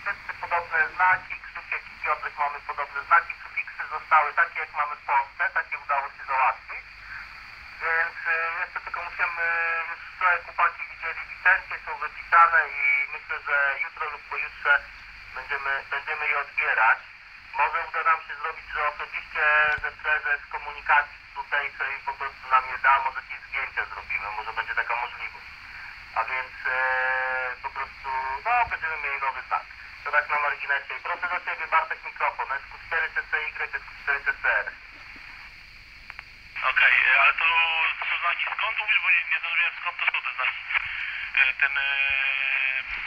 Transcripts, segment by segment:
wszyscy podobne znaki, Krzysiek i Piotrek mamy podobne znaki, sufiksy zostały takie jak mamy w Polsce, takie udało się załatwić. Więc e, jeszcze tylko musimy, już wczoraj chłopaki widzieli licencje, są wypisane i myślę, że jutro lub pojutrze będziemy, będziemy je odbierać. Może uda nam się zrobić, że osobiście ze prezes komunikacji tutaj sobie po prostu nam je da, może jakieś zdjęcia zrobimy, może będzie taka możliwość. A więc e, po prostu, no będziemy mieli nowy znak. To tak na marginesie. I proszę do Ciebie Bartek mikrofon, SQ4 CCY, SQ4 CCR. Okej, e, ale to, są znaki skąd mówisz, bo nie, nie zrozumiałem skąd to są te znaki. E, Ten e,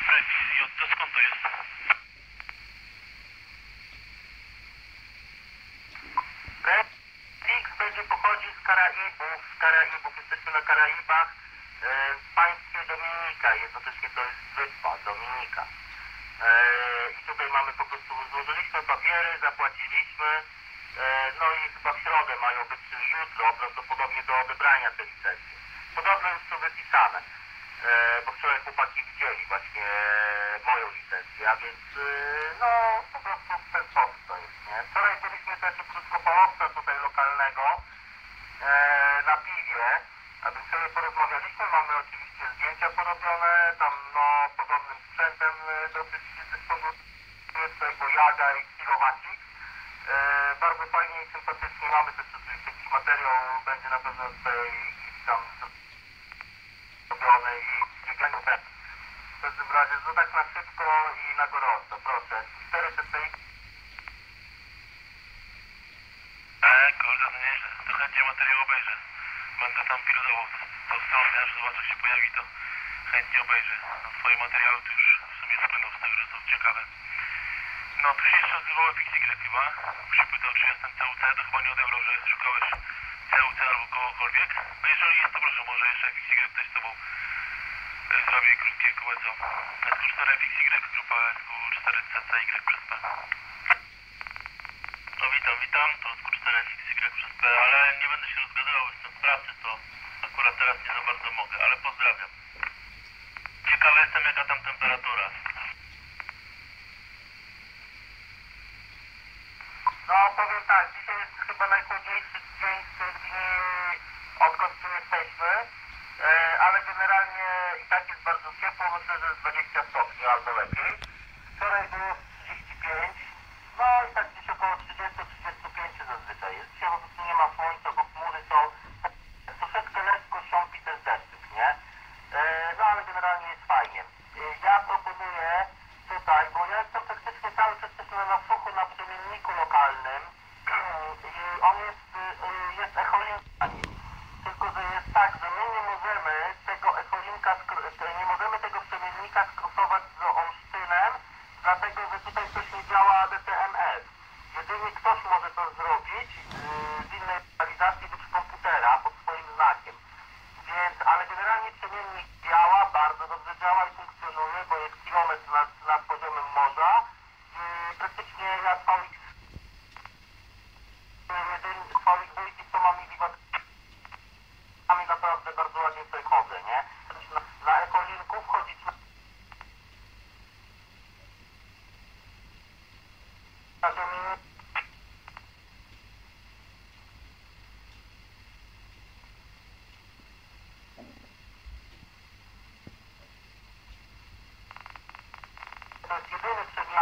prefiks J, to skąd to jest? Fix będzie pochodził z Karaibów, z Karaibów, jesteśmy na Karaibach, e, w państwie Dominika, jednocześnie to jest wyspa Dominika. E, I tutaj mamy po prostu, złożyliśmy papiery, zapłaciliśmy, e, no i chyba w środę mają być, czyli jutro, prawdopodobnie do odebrania te licencje. Podobno już są wypisane, e, bo wczoraj chłopaki widzieli właśnie moją licencję, a więc e, no po prostu w ten sposób to jest, nie? Wczoraj byliśmy też u krótkopałowca tutaj lokalnego e, na piwie, a więc sobie porozmawialiśmy, mamy oczywiście zdjęcia porobione, tam no podobnym sprzętem e, dosyć jaga i kilowacik. E, bardzo fajnie i sympatycznie mamy też oczywiście jakiś materiał, będzie na pewno tutaj gdzieś tam zrobiony i ścigany też. W każdym razie, to tak na szybko i na gorąco, proszę. 4 CCX E, kurde, nieźle. To chętnie materiał obejrzę. Będę tam pilotował tą, tą stronę, aż zobaczę, jak się pojawi, to chętnie obejrzę. No, twoje materiały to już w sumie spłyną z tego, że są ciekawe. No, tu się jeszcze odzywał FXY chyba. Przypytał, czy jestem CUC, to chyba nie odebrał, że szukałeś CUC albo kogokolwiek. No jeżeli jest, to proszę, może jeszcze FXY ktoś z tobą e, zrobi krótkie kółeco. SQ4 FXY, grupa SQ4CCY przez P. No witam, witam, to Skurczone XY przez P, ale nie będę się rozgadywał, jestem w pracy, to akurat teraz nie za bardzo mogę, ale pozdrawiam. Ciekawy jestem jaka tam temperatura. No powiem tak, dzisiaj jest chyba najchłodniejszy dzień z tych dni, odkąd tu jesteśmy, e, ale generalnie i tak jest bardzo ciepło, myślę, że jest 20 stopni albo lepiej. Wczoraj było 35, no i tak gdzieś około 30-35 zazwyczaj jest. Dzisiaj po prostu nie ma słońca, bo chmury są, troszeczkę lekko siąpi ten deszczyk, nie? E, no ale generalnie jest fajnie. E, ja proponuję tutaj, bo ja jestem praktycznie cały czas jesteśmy na suchu na przemienniku lokalnym i on jest, y, jest echolinkami. Tylko, że jest tak, że my nie możemy tego echolinka, skro- te- nie możemy tego przemiennika skrosować z Olsztynem, dlatego, że tutaj coś nie działa DTMS. Jedynie ktoś może to zrobić yy, z innej lokalizacji lub z komputera pod swoim znakiem. Więc, ale generalnie przemiennik działa, bardzo dobrze działa i funkcjonuje, bo jest kilometr nad, nad poziomem morza. Praktycznie ja VX jedyny VX dwójki, co mam miliwattami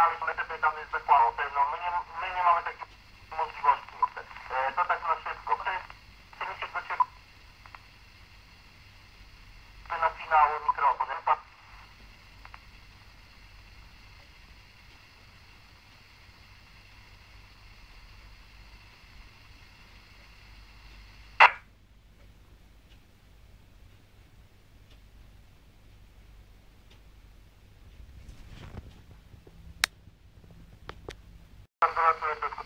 hráli, pretože tam je svetla otemno. My, ne, my nemáme taký конкретные ну,